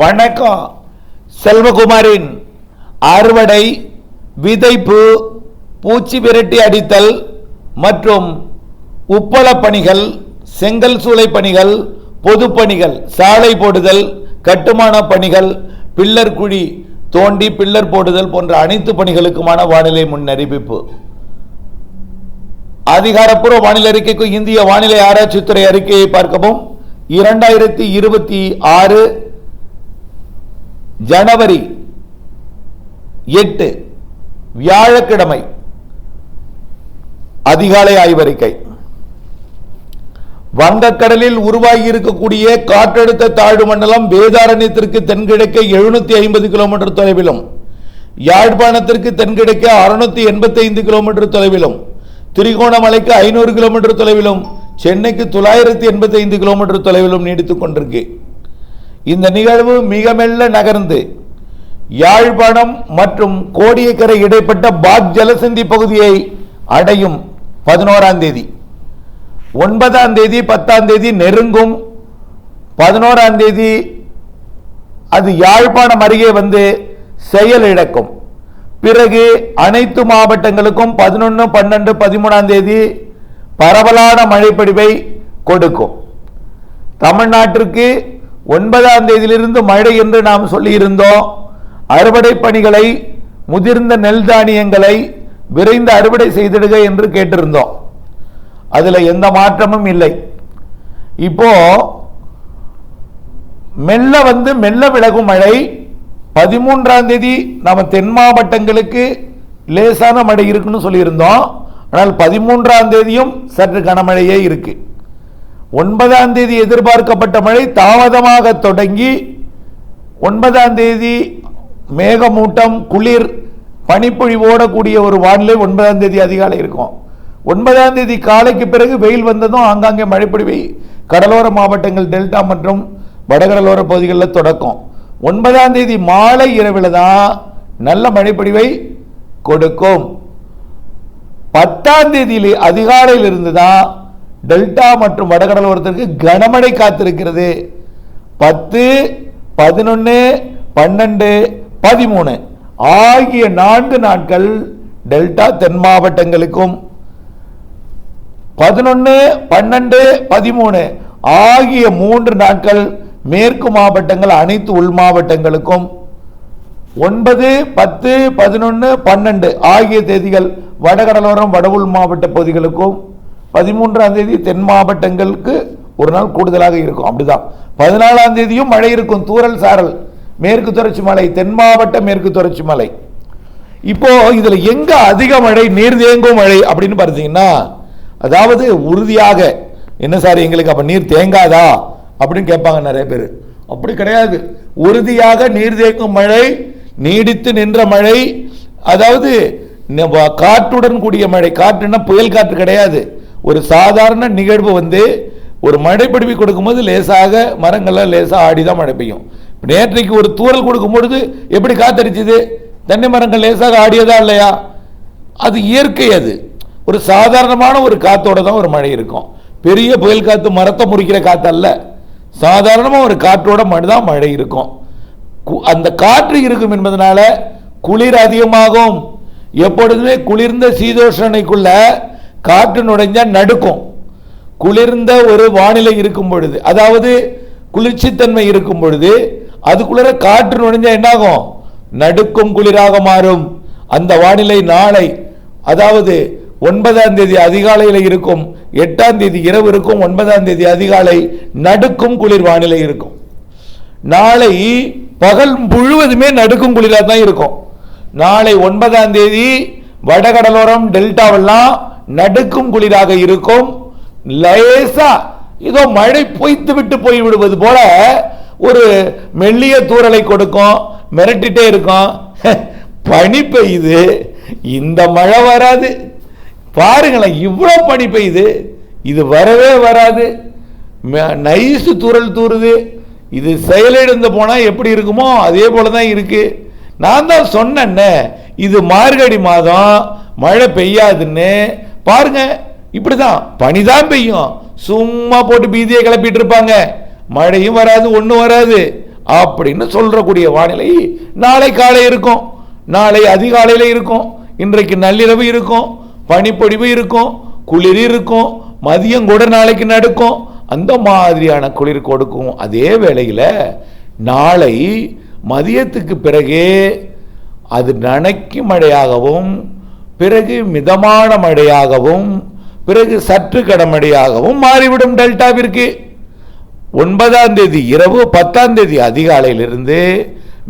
வணக்கம். செல்வகுமாரின் அறுவடை விதைப்பு பூச்சி விரட்டி அடித்தல் மற்றும் உப்பள பணிகள் செங்கல் சூளை பணிகள் பொதுப்பணிகள் சாலை போடுதல் கட்டுமான பணிகள் பில்லர் குழி தோண்டி பில்லர் போடுதல் போன்ற அனைத்து பணிகளுக்குமான வானிலை முன்னறிவிப்பு. அதிகாரப்பூர்வ வானிலை அறிக்கைக்கு இந்திய வானிலை ஆராய்ச்சித்துறை அறிக்கையை பார்க்கவும். இரண்டாயிரத்தி இருபத்தி ஆறு ஜனவரி எட்டு வியாழக்கிழமை அதிகாலை ஆய்வறிக்கை. வங்கக்கடலில் உருவாகி இருக்கக்கூடிய காற்றழுத்த தாழ்வு மண்டலம் வேதாரண்யத்திற்கு தென்கிழக்கே எழுநூத்தி ஐம்பது கிலோமீட்டர் தொலைவிலும் யாழ்ப்பாணத்திற்கு தென்கிழக்கே அறுநூத்தி எண்பத்தி ஐந்து கிலோமீட்டர் தொலைவிலும் திரிகோணமலைக்கு ஐநூறு கிலோமீட்டர் தொலைவிலும் சென்னைக்கு தொள்ளாயிரத்தி எண்பத்தி ஐந்து கிலோமீட்டர் தொலைவிலும் நீடித்துக் கொண்டிருக்கு. இந்த நிகழ்வு மிக மெல்ல நகர்ந்து யாழ்ப்பாணம் மற்றும் கோடியக்கரை இடைப்பட்ட பாக் ஜலசந்தி பகுதியை அடையும் பதினோராம் தேதி. ஒன்பதாம் தேதி பத்தாம் தேதி நெருங்கும். பதினோராம் தேதி அது யாழ்ப்பாணம் அருகே வந்து செயலிழக்கும் பிறகு அனைத்து மாவட்டங்களுக்கும் பதினொன்று பன்னெண்டு பதிமூணாம் தேதி பரவலான மழைப்பொழிவை கொடுக்கும். தமிழ்நாட்டிற்கு ஒன்பதாம் தேதியிலிருந்து மழை என்று நாம் சொல்லியிருந்தோம். அறுவடை பணிகளை முதிர்ந்த நெல் தானியங்களை விரைந்து அறுவடை செய்திடுக என்று கேட்டிருந்தோம். அதில் எந்த மாற்றமும் இல்லை. இப்போ மெல்ல வந்து மெல்ல விலகும் மழை. பதிமூன்றாம் தேதி நம்ம தென் மாவட்டங்களுக்கு லேசான மழை இருக்குன்னு சொல்லியிருந்தோம். ஆனால் பதிமூன்றாம் தேதியும் சற்று கனமழையே இருக்குது ஒன்பதாம் தேதி எதிர்பார்க்கப்பட்ட மழை தாமதமாக தொடங்கி ஒன்பதாம் தேதி மேகமூட்டம் குளிர் பனிப்பொழிவோட கூடிய ஒரு வானிலை ஒன்பதாம் தேதி அதிகாலை இருக்கும். ஒன்பதாம் தேதி காலைக்கு பிறகு வெயில் வந்ததும் ஆங்காங்கே மழைப்பொழிவை கடலோர மாவட்டங்கள் டெல்டா மற்றும் வடகடலோர பகுதிகளில் தொடக்கும். ஒன்பதாம் தேதி மாலை இரவில் தான் நல்ல மழைப்பொழிவை கொடுக்கும். பத்தாம் தேதியிலே அதிகாலையில் இருந்து தான் டெல்டா மற்றும் வடகடலோரத்திற்கு கனமழை காத்திருக்கிறது. பத்து பதினொன்று பன்னெண்டு பதிமூணு. ஆகிய நான்கு நாட்கள் டெல்டா தென் மாவட்டங்களுக்கும். பதினொன்று பன்னெண்டு பதிமூணு ஆகிய மூன்று நாட்கள் மேற்கு மாவட்டங்கள் அனைத்து உள் மாவட்டங்களுக்கும். ஒன்பது பத்து பதினொன்று பன்னெண்டு ஆகிய தேதிகள் வடகடலோரம் வட உள் மாவட்ட பகுதிகளுக்கும். பதிமூன்றாம் தேதி தென் மாவட்டங்களுக்கு ஒரு நாள் கூடுதலாக இருக்கும். அப்படிதான். பதினாலாம் தேதியும் மழை இருக்கும். தூரல் சாரல். மேற்கு தொடர்ச்சி மலை தென் மாவட்ட மேற்கு தொடர்ச்சி மலை. இப்போ இதில் எங்க அதிக மழை நீர் தேங்கும் மழை அப்படின்னு பார்த்தீங்கன்னா அதாவது உறுதியாக என்ன சார் எங்களுக்கு அப்போ நீர் தேங்காதா? அப்படின்னு கேட்பாங்க நிறைய பேர். அப்படி கிடையாது. உறுதியாக நீர் தேங்கும் மழை நீடித்து நின்ற மழை அதாவது காற்றுடன் கூடிய மழை. காற்றுன்னா புயல் காற்று கிடையாது. ஒரு சாதாரண நிகழ்வு வந்து ஒரு மழை பிடிப்பி கொடுக்கும்போது லேசாக மரங்கள்லாம் லேசாக ஆடி தான் மழை பெய்யும். நேற்றைக்கு ஒரு தூறல் கொடுக்கும்பொழுது எப்படி காத்தடிச்சுது? தென்னை மரங்கள் லேசாக ஆடியதா இல்லையா? அது இயற்கை அது. ஒரு சாதாரணமான ஒரு காத்தோட தான் ஒரு மழை இருக்கும். பெரிய புயல் காத்து மரத்தை முறிக்கிற காத்து அல்ல. சாதாரணமாக ஒரு காற்றோட மழை தான் மழை இருக்கும். கு- அந்த காற்று இருக்கும் என்பதனால குளிர் அதிகமாகும். எப்பொழுதுமே குளிர்ந்த சீதோஷணைக்குள்ள காற்று நுழைஞ்சால் நடுக்கும். குளிர்ந்த ஒரு வானிலை இருக்கும் பொழுது அதாவது குளிர்ச்சித்தன்மை இருக்கும் பொழுது அதுக்குள்ள காற்று நுழைஞ்சால் என்னாகும்? நடுக்கும் குளிராக மாறும். அந்த வானிலை நாளை அதாவது ஒன்பதாம் தேதி அதிகாலையில் இருக்கும் எட்டாம் தேதி இரவு இருக்கும் ஒன்பதாம் தேதி அதிகாலை நடுக்கும் குளிர் வானிலை இருக்கும். நாளை பகல் முழுவதுமே நடுக்கும் குளிராக தான் இருக்கும். நாளை ஒன்பதாம் தேதி வடகடலோரம் டெல்டாவெல்லாம் நடுக்கும் குளிராக இருக்கும். லேசா ஏதோ மழை பொய்த்து விட்டு போய் விடுவது போல ஒரு மெல்லிய தூறலை கொடுக்கும் மிரட்டிட்டே இருக்கும். பனி பெய்யுது. இந்த மழை வராது. பாருங்களேன் இவ்வளோ பனி பெய்யுது. இது வரவே வராது. ம- நைஸு தூறல் தூறுது. இது செயலிழந்து போனால் எப்படி இருக்குமோ அதே போல தான் இருக்கு. நான் தான் சொன்னேன்ன இது மார்கழி மாதம் மழை பெய்யாதுன்னு. பாருங்க இப்படிதான். பனி தான் பெய்யும். சும்மா போட்டு பீதியை கிளப்பிட்டு இருப்பாங்க மழையும் வராது ஒன்றும் வராது. அப்படின்னு சொல்றக்கூடிய வானிலை நாளை காலை இருக்கும். நாளை அதிகாலையில் இருக்கும். இன்றைக்கு நள்ளிரவு இருக்கும். பனிப்பொழிவு இருக்கும். குளிர் இருக்கும். மதியம் கூட நாளைக்கு நடுக்கும். அந்த மாதிரியான குளிர் கொடுக்கும். அதே வேளையில் நாளை மதியத்துக்கு பிறகு அது நனைக்கும் மழையாகவும் பிறகு மிதமான மழையாகவும் பிறகு சற்று கடமழையாகவும் மாறிவிடும் டெல்டாவிற்கு. ஒன்பதாம் தேதி இரவு பத்தாம் தேதி அதிகாலையிலிருந்து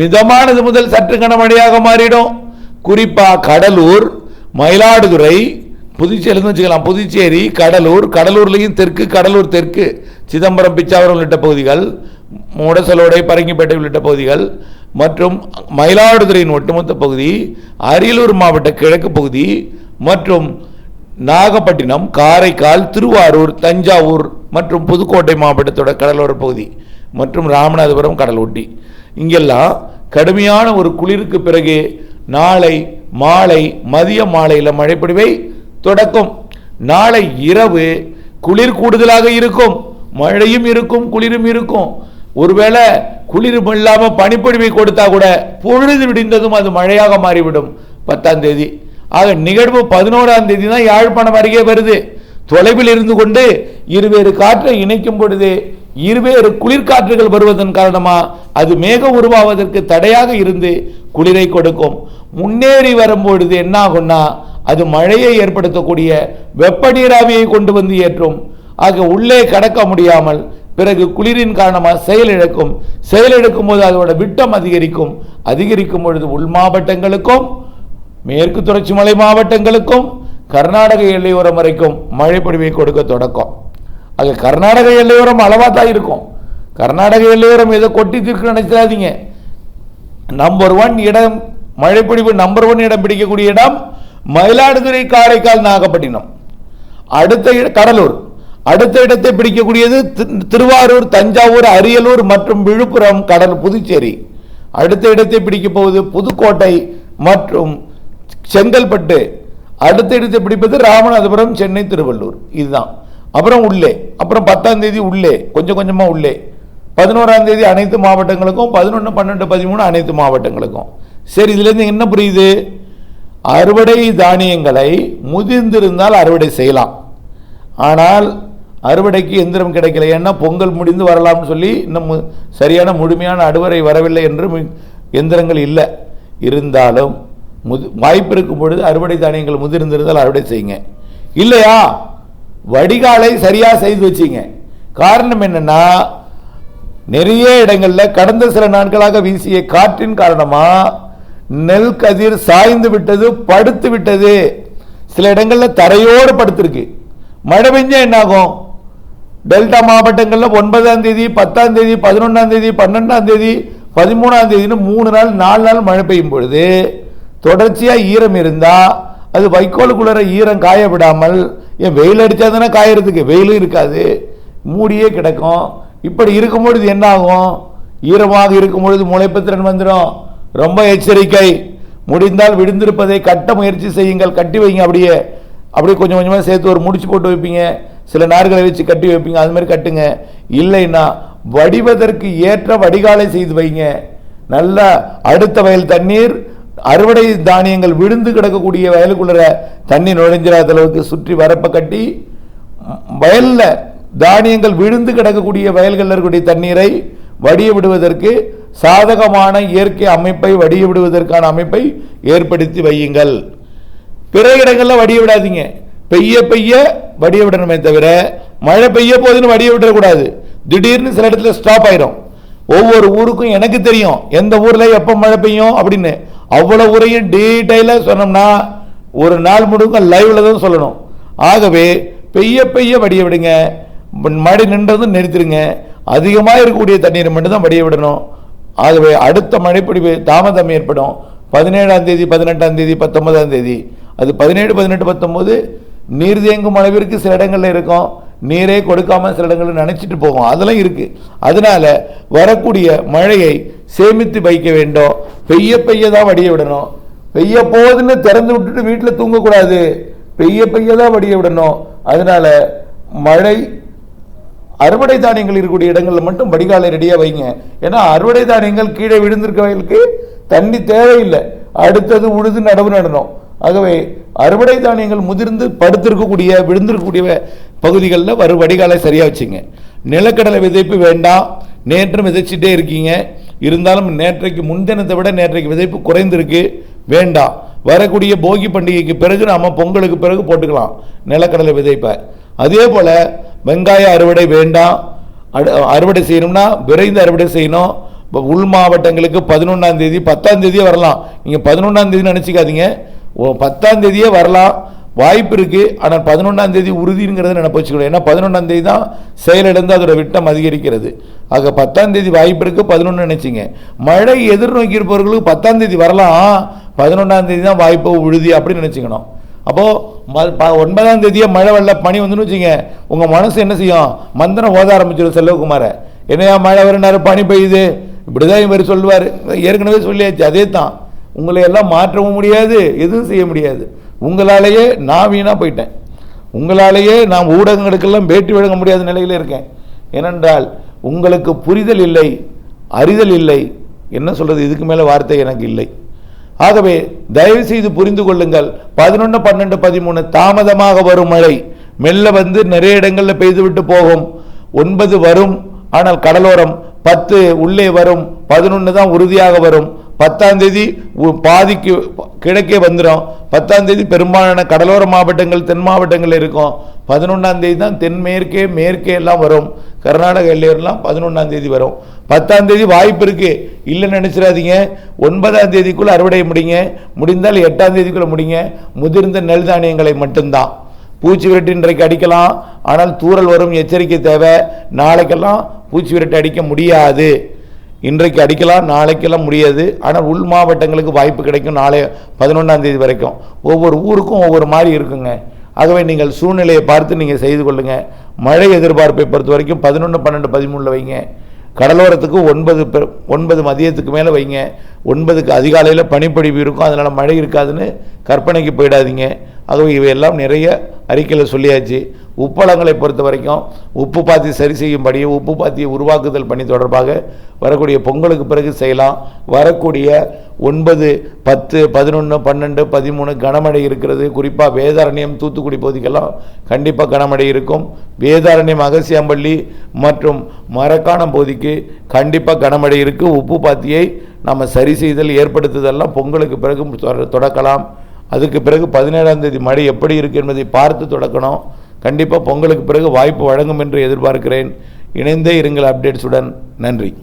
மிதமானது முதல் சற்று கனமழையாக மாறிடும். குறிப்பாக கடலூர் மயிலாடுதுறை புதுச்சேரின்னு வச்சுக்கலாம் புதுச்சேரி கடலூர் கடலூர்லேயும் தெற்கு கடலூர் தெற்கு சிதம்பரம் பிச்சாவரம் உள்ளிட்ட பகுதிகள் முடசலோடை பரங்கிப்பேட்டை உள்ளிட்ட பகுதிகள் மற்றும் மயிலாடுதுறையின் ஒட்டுமொத்த பகுதி அரியலூர் மாவட்ட கிழக்கு பகுதி மற்றும் நாகப்பட்டினம் காரைக்கால் திருவாரூர் தஞ்சாவூர் மற்றும் புதுக்கோட்டை மாவட்டத்தோட கடலோர பகுதி மற்றும் ராமநாதபுரம் கடல் ஒட்டி இங்கெல்லாம் கடுமையான ஒரு குளிருக்கு பிறகு நாளை மாலை மதிய மாலையில் மழைப்பொழிவை தொடக்கும். நாளை இரவு குளிர் கூடுதலாக இருக்கும். மழையும் இருக்கும் குளிரும் இருக்கும். ஒருவேளை குளிரும் இல்லாமல் பனிப்பொழிவை கொடுத்தா கூட பொழுது விடிந்ததும் அது மழையாக மாறிவிடும் பத்தாம் தேதி. ஆக நிகழ்வு பதினோராம் தேதி தான் யாழ்ப்பாணம் அருகே வருது. தொலைவில் இருந்து கொண்டு இருவேறு காற்றை இணைக்கும் பொழுது இருவேறு குளிர்காற்றுகள் வருவதன் காரணமாக அது மேகம் உருவாவதற்கு தடையாக இருந்து குளிரை கொடுக்கும். முன்னேறி வரும்பொழுது என்ன ஆகும்னா அது மழையை ஏற்படுத்தக்கூடிய வெப்ப நீராவியை கொண்டு வந்து ஏற்றும். ஆக உள்ளே கடக்க முடியாமல் பிறகு குளிரின் காரணமாக செயலிழக்கும் செயலிழக்கும் போது அதோட விட்டம் அதிகரிக்கும். அதிகரிக்கும் பொழுது உள் மாவட்டங்களுக்கும் மேற்கு தொடர்ச்சி மலை மாவட்டங்களுக்கும் கர்நாடக எல்லையோரம் வரைக்கும் மழை பொழிவை கொடுக்க தொடக்கம். அது கர்நாடக எல்லையோரம் அளவாக தான் இருக்கும். கர்நாடக எல்லையோரம் ஏதோ கொட்டி தீர்க்க நினைச்சிடாதீங்க. நம்பர் ஒன் இடம் மழைப்பொழிவு நம்பர் ஒன் இடம் பிடிக்கக்கூடிய இடம் மயிலாடுதுறை காரைக்கால் நாகப்பட்டினம். அடுத்த கடலூர். அடுத்த இடத்தை பிடிக்கக்கூடியது திருவாரூர் தஞ்சாவூர் அரியலூர் மற்றும் விழுப்புரம் கடல் புதுச்சேரி. அடுத்த இடத்தை பிடிக்கப் போவது புதுக்கோட்டை மற்றும் செங்கல்பட்டு. அடுத்த இடத்தை பிடிப்பது ராமநாதபுரம் சென்னை திருவள்ளூர். இதுதான். அப்புறம் உள்ளே. அப்புறம் பத்தாம் தேதி உள்ளே. கொஞ்சம் கொஞ்சமாக உள்ளே. பதினோராம் தேதி அனைத்து மாவட்டங்களுக்கும் பதினொன்று பன்னெண்டு பதிமூணு அனைத்து மாவட்டங்களுக்கும். சரி இதுலேருந்து என்ன புரியுது? அறுவடை தானியங்களை முதிர்ந்திருந்தால் அறுவடை செய்யலாம். ஆனால் அறுவடைக்கு எந்திரம் கிடைக்கல. ஏன்னா பொங்கல் முடிந்து வரலாம்னு சொல்லி இன்னும் மு- சரியான முழுமையான அறுவடை வரவில்லை என்று எந்திரங்கள் இல்லை. இருந்தாலும் முது வாய்ப்பு இருக்கும் பொழுது அறுவடை தானியங்கள் முதிர்ந்திருந்தால் அறுவடை செய்யுங்க. இல்லையா? வடிகாலை சரியாக செய்து வச்சிங்க. காரணம் என்னென்னா நிறைய இடங்களில் கடந்த சில நாட்களாக வீசிய காற்றின் காரணமாக நெல் கதிர் சாய்ந்து விட்டது படுத்து விட்டது. சில இடங்களில் தரையோடு படுத்திருக்கு. மழை பெஞ்சா என்னாகும்? டெல்டா மாவட்டங்களில் ஒன்பதாம் தேதி பத்தாம் தேதி பதினொன்றாம் தேதி பன்னெண்டாம் தேதி பதிமூணாம் தேதின்னு மூணு நாள் நாலு நாள் மழை பெய்யும் பொழுது தொடர்ச்சியாக ஈரம் இருந்தால் அது வைக்கோலுக்குள்ளற ஈரம் காய விடாமல் ஏன் வெயில் அடித்தா தானே காயறதுக்கு? வெயிலும் இருக்காது. மூடியே கிடக்கும். இப்படி இருக்கும் பொழுது என்ன ஆகும் ஈரமாக இருக்கும் பொழுது முளைப்புத்திறன் வந்துடும். ரொம்ப எச்சரிக்கை. முடிந்தால் விழுந்திருப்பதை கட்ட முயற்சி செய்யுங்கள். கட்டி வைங்க அப்படியே. அப்படியே கொஞ்சம் கொஞ்சமாக சேர்த்து ஒரு முடிச்சு போட்டு வைப்பீங்க. சில நார்களை வச்சு கட்டி வைப்பீங்க அது மாதிரி கட்டுங்க. இல்லைன்னா வடிவதற்கு ஏற்ற வடிகாலை செய்து வைங்க. நல்லா அடுத்த வயல் தண்ணீர் அறுவடை தானியங்கள் விழுந்து கிடக்கக்கூடிய வயலுக்குள்ள தண்ணி நுழைஞ்சிடாத அளவுக்கு சுற்றி வரப்ப கட்டி வயலில் தானியங்கள் விழுந்து கிடக்கக்கூடிய வயல்களில் இருக்கக்கூடிய தண்ணீரை வடிய விடுவதற்கு சாதகமான இயற்கை அமைப்பை வடிய விடுவதற்கான அமைப்பை ஏற்படுத்தி வையுங்கள். பிற இடங்களில் வடிய விடாதீங்க. பெய்ய பெய்ய வடிய விடணுமே தவிர மழை பெய்ய போதுன்னு வடிய விடக்கூடாது திடீர்னு சில இடத்துல ஸ்டாப் ஆயிரும். ஒவ்வொரு ஊருக்கும் எனக்கு தெரியும் எந்த ஊரில் எப்போ மழை பெய்யும் அப்படின்னு. அவ்வளோ ஊரையும் டீட்டெயிலாக சொன்னோம்னா ஒரு நாள் முழுக்க லைவில் தான் சொல்லணும். ஆகவே பெய்ய பெய்ய வடிய விடுங்க. ம- மழை நின்றதும் நிறுத்திடுங்க அதிகமாக இருக்கக்கூடிய தண்ணீரை மட்டும்தான் வடிய விடணும். ஆகவே அடுத்த மழைப்பிடிப்பு தாமதம் ஏற்படும். பதினேழாம் தேதி பதினெட்டாம் தேதி பத்தொன்பதாம் தேதி. அது பதினேழு பதினெட்டு பத்தொம்போது நீர் தேங்கும் அளவிற்கு சில இடங்களில் இருக்கும். நீரே கொடுக்காம சில இடங்களில் நினைச்சிட்டு போகும். அதெல்லாம் இருக்கு. அதனால வரக்கூடிய மழையை சேமித்து வைக்க வேண்டும். பெய்ய பெய்ய தான் வடிய விடணும். பெய்ய போகுதுன்னு திறந்து விட்டுட்டு வீட்டில் தூங்கக்கூடாது. பெய்ய பெய்ய தான் வடிய விடணும். அதனால மழை அறுவடை தானியங்கள் இருக்கக்கூடிய இடங்களில் மட்டும் வடிகாலை ரெடியாக வைங்க. ஏன்னா அறுவடை தானியங்கள் கீழே விழுந்திருக்கவங்களுக்கு தண்ணி தேவையில்லை. அடுத்தது உழுது நடவு நடணும். ஆகவே அறுவடை தானியங்கள் முதிர்ந்து படுத்திருக்கக்கூடிய விழுந்திருக்கக்கூடிய பகுதிகளில் வரும் வடிகாலை சரியாக வச்சுங்க. நிலக்கடலை விதைப்பு வேண்டாம் நேற்றும் விதைச்சிட்டே இருக்கீங்க. இருந்தாலும் நேற்றைக்கு முன்தினத்தை விட நேற்றைக்கு விதைப்பு குறைந்திருக்கு. வேண்டாம் வரக்கூடிய போகி பண்டிகைக்கு பிறகு நாம் பொங்கலுக்கு பிறகு போட்டுக்கலாம் நிலக்கடலை விதைப்பை. அதே போல் வெங்காய அறுவடை வேண்டாம் அடு- அறுவடை செய்யணும்னா விரைந்து அறுவடை செய்யணும். இப்போ உள் மாவட்டங்களுக்கு பதினொன்றாம் தேதி பத்தாம் தேதியே வரலாம். நீங்கள் பதினொன்றாம் தேதி நினச்சிக்காதீங்க. பத்தாம் தேதியே வரலாம். வாய்ப்பு இருக்கு. ஆனால் பதினொன்றாம் தேதி உறுதிங்கிறத நினைப்ப வச்சுக்கணும். ஏன்னா பதினொன்றாம் தேதி தான் செயலிழந்து அதோட விட்டம் அதிகரிக்கிறது. ஆக பத்தாம் தேதி வாய்ப்பு இருக்கு பதினொன்று நினைச்சிங்க. மழை எதிர்நோக்கி இருப்பவர்களுக்கு பத்தாம் தேதி வரலாம். பதினொன்றாம் தேதி தான் வாய்ப்பு உழுதி அப்படின்னு நினைச்சுக்கணும். அப்போது ம- ஒன்பதாம் தேதியே மழை வெள்ள பனி வந்துன்னு வச்சுங்க. உங்கள் மனசு என்ன செய்யும்? மந்திரம் ஓத ஆரம்பிச்சிடும் செல்வகுமார என்னையா மழை வருனாரு பனி பெய்யுது. இப்படிதான் இவர் சொல்லுவார். ஏற்கனவே சொல்லியாச்சு. அதே தான் உங்களை எல்லாம் மாற்றவும் முடியாது எதுவும் செய்ய முடியாது. உங்களாலேயே நான் வீணாக போயிட்டேன். உங்களாலேயே நான் ஊடகங்களுக்கெல்லாம் பேட்டி வழங்க முடியாத நிலையில் இருக்கேன். ஏனென்றால் உங்களுக்கு புரிதல் இல்லை அறிதல் இல்லை என்ன சொல்கிறது இதுக்கு மேலே வார்த்தை எனக்கு இல்லை. ஆகவே தயவு செய்து புரிந்து கொள்ளுங்கள் பதினொன்று பன்னெண்டு பதிமூணு தாமதமாக வரும் மழை. மெல்ல வந்து நிறைய இடங்களில் பெய்துவிட்டு போகும். ஒன்பது வரும் ஆனால் கடலோரம் பத்து உள்ளே வரும் பதினொன்று தான் உறுதியாக வரும். பத்தாம் தேதி உ- பாதிக்கு கிழக்கே வந்துடும் பத்தாம் தேதி பெரும்பாலான கடலோர மாவட்டங்கள் தென் மாவட்டங்கள் இருக்கும். பதினொன்றாம் தேதி தான் தென்மேற்கே மேற்கே எல்லாம் வரும். கர்நாடக எல்லையெல்லாம் பதினொன்றாம் தேதி வரும். பத்தாம் தேதி வாய்ப்பு இருக்கு. இல்லைன்னு நினைச்சிடாதீங்க. ஒன்பதாம் தேதிக்குள்ள அறுவடை முடிங்க. முடிந்தால் எட்டாம் தேதிக்குள்ள முடிங்க. முதிர்ந்த நெல் தானியங்களை மட்டும்தான். பூச்சி விரட்டு இன்றைக்கு அடிக்கலாம். ஆனால் தூறல் வரும். எச்சரிக்கை தேவை. நாளைக்கெல்லாம் பூச்சி விரட்டு அடிக்க முடியாது. இன்றைக்கு அடிக்கலாம் நாளைக்கெல்லாம் முடியாது. ஆனால் உள் மாவட்டங்களுக்கு வாய்ப்பு கிடைக்கும் நாளை பதினொன்றாம் தேதி வரைக்கும். ஒவ்வொரு ஊருக்கும் ஒவ்வொரு மாதிரி இருக்குங்க. ஆகவே நீங்கள் சூழ்நிலையை பார்த்து நீங்கள் செய்து கொள்ளுங்கள் மழை எதிர்பார்ப்பை பொறுத்த வரைக்கும் பதினொன்று பன்னெண்டு பதிமூணில் வைங்க. கடலோரத்துக்கு ஒன்பது ஒன்பது மதியத்துக்கு மேலே வைங்க. ஒன்பதுக்கு அதிகாலையில் பனிப்பொழிவு இருக்கும் அதனால் மழை இருக்காதுன்னு கற்பனைக்கு போயிடாதீங்க. ஆகவே இவையெல்லாம் நிறைய அறிக்கையில் சொல்லியாச்சு. உப்பளங்களை பொறுத்த வரைக்கும் உப்பு பாத்தி சரி செய்யும்படியும் உப்பு பாத்தியை உருவாக்குதல் பணி தொடர்பாக வரக்கூடிய பொங்கலுக்கு பிறகு செய்யலாம். வரக்கூடிய ஒன்பது பத்து பதினொன்று பன்னெண்டு பதிமூணு கனமழை இருக்கிறது. குறிப்பாக வேதாரண்யம் தூத்துக்குடி பகுதிக்கெல்லாம் கண்டிப்பாக கனமழை இருக்கும். வேதாரண்யம் அகசியாம்பள்ளி மற்றும் மரக்காணம் பகுதிக்கு கண்டிப்பாக கனமழை இருக்குது உப்பு பாத்தியை நம்ம சரி செய்தல் ஏற்படுத்துதெல்லாம் பொங்கலுக்கு பிறகு தொட- தொடக்கலாம். அதுக்கு பிறகு பதினேழாம் தேதி மழை எப்படி இருக்கு என்பதை பார்த்து தொடக்கணும். கண்டிப்பாக பொங்கலுக்கு பிறகு வாய்ப்பு வழங்கும் என்று எதிர்பார்க்கிறேன். இணைந்தே இருங்கள் அப்டேட்ஸுடன். நன்றி.